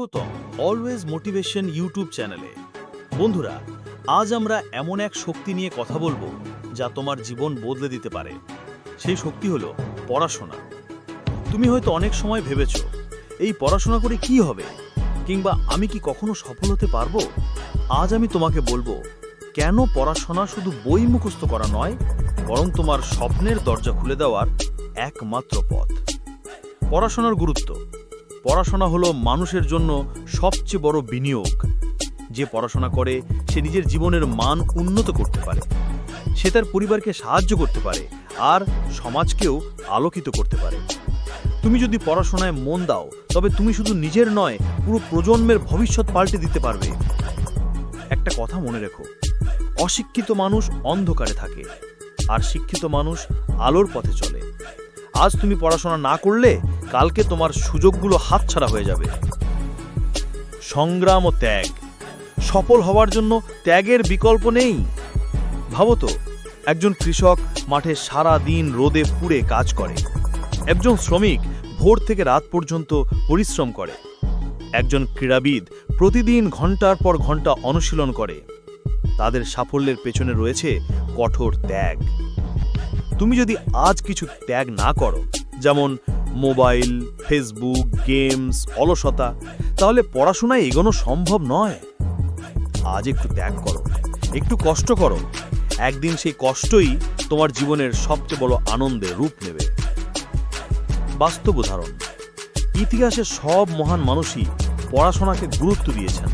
স্বাগতম always motivation YouTube চ্যানেলে বন্ধুরা, আজ আমরা এমন এক শক্তি নিয়ে কথা বলব যা তোমার জীবন বদলে দিতে পারে। সেই শক্তি হলো পড়াশোনা। তুমি হয়তো অনেক সময় ভেবেছ, এই পড়াশোনা করে কি হবে? কিংবা আমি কি কখনো সফল হতে পারব? আজ আমি তোমাকে বলব, কেন পড়াশোনা শুধু বই মুখস্থ করা নয়, বরং তোমার স্বপ্নের দরজা খুলে দেওয়ার একমাত্র পথ। পড়াশোনার গুরুত্ব পড়াশোনা হলো মানুষের জন্য সবচেয়ে বড় বিনিয়োগ। যে পড়াশোনা করে, সে নিজের জীবনের মান উন্নত করতে পারে। সে তার পরিবারকে সাহায্য করতে পারে আর সমাজকেও আলোকিত করতে পারে। তুমি যদি পড়াশোনায় মন দাও, তবে তুমি শুধু নিজের নয়, পুরো প্রজন্মের ভবিষ্যৎ পাল্টে দিতে পারবে। একটা কথা মনে রেখো, অশিক্ষিত মানুষ অন্ধকারে থাকে, আর শিক্ষিত মানুষ আলোর পথে চলে। আজ তুমি পড়াশোনা না করলে কালকে তোমার সুযোগগুলো হাতছাড়া হয়ে যাবে। সংগ্রাম ও ত্যাগ। সফল হওয়ার জন্য ত্যাগের বিকল্প নেই। ভাবো তো, একজন কৃষক মাঠে সারা দিন রোদে পুড়ে কাজ করে। একজন শ্রমিক ভোর থেকে রাত পর্যন্ত পরিশ্রম করে। একজন ক্রীড়াবিদ প্রতিদিন ঘণ্টার পর ঘণ্টা অনুশীলন করে। তাদের সাফল্যের পেছনে রয়েছে কঠোর ত্যাগ। তুমি যদি আজ কিছু ত্যাগ না করো, যেমন মোবাইল, ফেসবুক, গেমস, অলসতা, তাহলে পড়াশোনায় এগোনো সম্ভব নয়। আজ একটু ত্যাগ করো, একটু কষ্ট করো। একদিন সেই কষ্টই তোমার জীবনের সবচেয়ে বড় আনন্দের রূপ নেবে। বাস্তব উদাহরণ ইতিহাসে সব মহান মানুষই পড়াশোনাকে গুরুত্ব দিয়েছেন।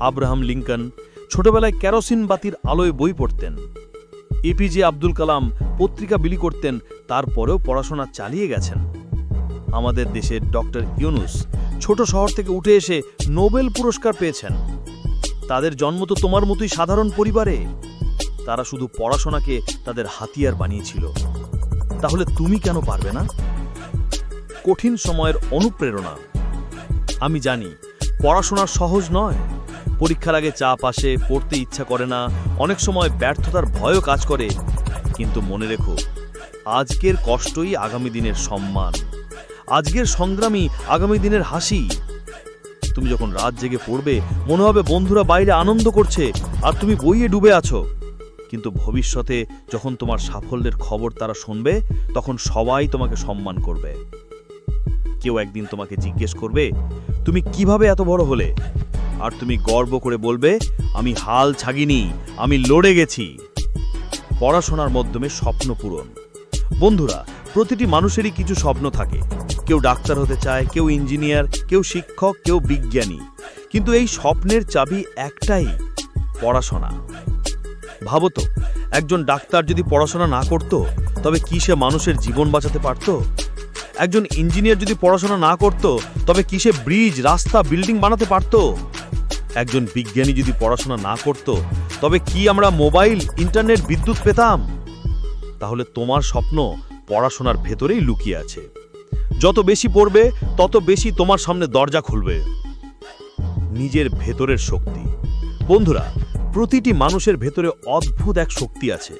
আব্রাহাম লিঙ্কন ছোটবেলায় কেরোসিন বাতির আলোয় বই পড়তেন। এপিজে আব্দুল কালাম পত্রিকা বিলি করতেন, তারপরেও পড়াশোনা চালিয়ে গেছেন। আমাদের দেশের ডক্টর ইউনুস ছোট শহর থেকে উঠে এসে নোবেল পুরস্কার পেয়েছেন। তাদের জন্ম তো তোমার মতোই সাধারণ পরিবারে। তারা শুধু পড়াশোনাকে তাদের হাতিয়ার বানিয়েছিল। তাহলে তুমি কেন পারবে না? কঠিন সময়ের অনুপ্রেরণা। আমি জানি, পড়াশোনা সহজ নয়। পরীক্ষার আগে চাপ আসে পড়তে ইচ্ছা করে না, অনেক সময় ব্যর্থতার ভয়ও কাজ করে। কিন্তু মনে রেখো, আজকের কষ্টই আগামী দিনের সম্মান। আজকের সংগ্রামী আগামী দিনের হাসি। তুমি যখন রাত জেগে পড়বে, মনে হবে বন্ধুরা বাইরে আনন্দ করছে, আর তুমি বইয়ে ডুবে আছো। কিন্তু ভবিষ্যতে যখন তোমার সাফল্যের খবর তারা শুনবে, তখন সবাই তোমাকে সম্মান করবে। কেউ একদিন তোমাকে জিজ্ঞেস করবে, তুমি কীভাবে এত বড় হলে? আর তুমি গর্ব করে বলবে, আমি হাল ছাগিনি, আমি লড়ে গেছি। পড়াশোনার মাধ্যমে স্বপ্ন পূরণ। বন্ধুরা, প্রতিটি মানুষেরই কিছু স্বপ্ন থাকে। কেউ ডাক্তার হতে চায়, কেউ ইঞ্জিনিয়ার, কেউ শিক্ষক, কেউ বিজ্ঞানী। কিন্তু এই স্বপ্নের চাবি একটাই, পড়াশোনা। ভাবো তো, একজন ডাক্তার যদি পড়াশোনা না করত, তবে কি সে মানুষের জীবন বাঁচাতে পারত? একজন ইঞ্জিনিয়ার যদি পড়াশোনা না করত, তবে কি সে ব্রিজ, রাস্তা, বিল্ডিং বানাতে পারত? একজন বিজ্ঞানী যদি পড়াশোনা না করত, তবে কি আমরা মোবাইল, ইন্টারনেট, বিদ্যুৎ পেতাম? তাহলে তোমার স্বপ্ন পড়াশোনার ভেতরেই লুকিয়ে আছে। যত বেশি পড়বে, তত বেশি তোমার সামনে দরজা খুলবে। নিজের ভেতরের শক্তি। বন্ধুরা, প্রতিটি মানুষের ভেতরে অদ্ভুত এক শক্তি আছে।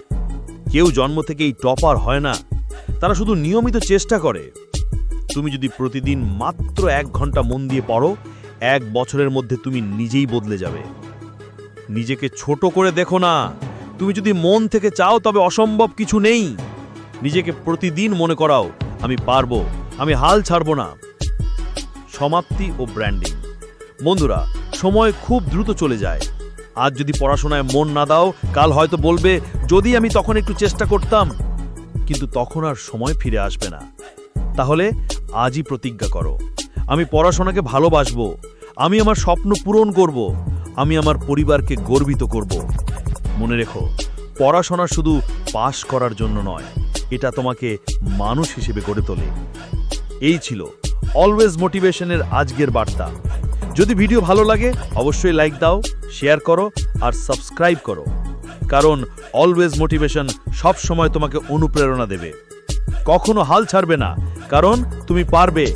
কেউ জন্ম থেকেই টপার হয় না, তারা শুধু নিয়মিত চেষ্টা করে। তুমি যদি প্রতিদিন মাত্র এক ঘণ্টা মন দিয়ে পড়ো এক বছরের মধ্যে তুমি নিজেই বদলে যাবে। নিজেকে ছোট করে দেখো না। তুমি যদি মন থেকে চাও তবে অসম্ভব কিছু নেই। নিজেকে প্রতিদিন মনে করাও, আমি পারব, আমি হাল ছাড়বো না। সমাপ্তি ও ব্র্যান্ডিং বন্ধুরা, সময় খুব দ্রুত চলে যায়। আজ যদি পড়াশোনায় মন না দাও, কাল হয়তো বলবে, যদি আমি তখন একটু চেষ্টা করতাম। কিন্তু তখন আর সময় ফিরে আসবে না। তাহলে আজই প্রতিজ্ঞা করো। আমি পড়াশোনাকে ভালোবাসবো। আমি আমার স্বপ্ন পূরণ করব। আমি আমার পরিবারকে গর্বিত করব। মনে রেখো, পড়াশোনা শুধু পাশ করার জন্য নয়, এটা তোমাকে মানুষ হিসেবে গড়ে তোলে। এই ছিল অলওয়েজ মোটিভেশনের আজকের বার্তা। যদি ভিডিও ভালো লাগে, অবশ্যই লাইক দাও শেয়ার করো আর সাবস্ক্রাইব করো। কারণ অলওয়েজ মোটিভেশন সব সময় তোমাকে অনুপ্রেরণা দেবে। কখনো হাল ছাড়বে না, কারণ তুমি পারবে।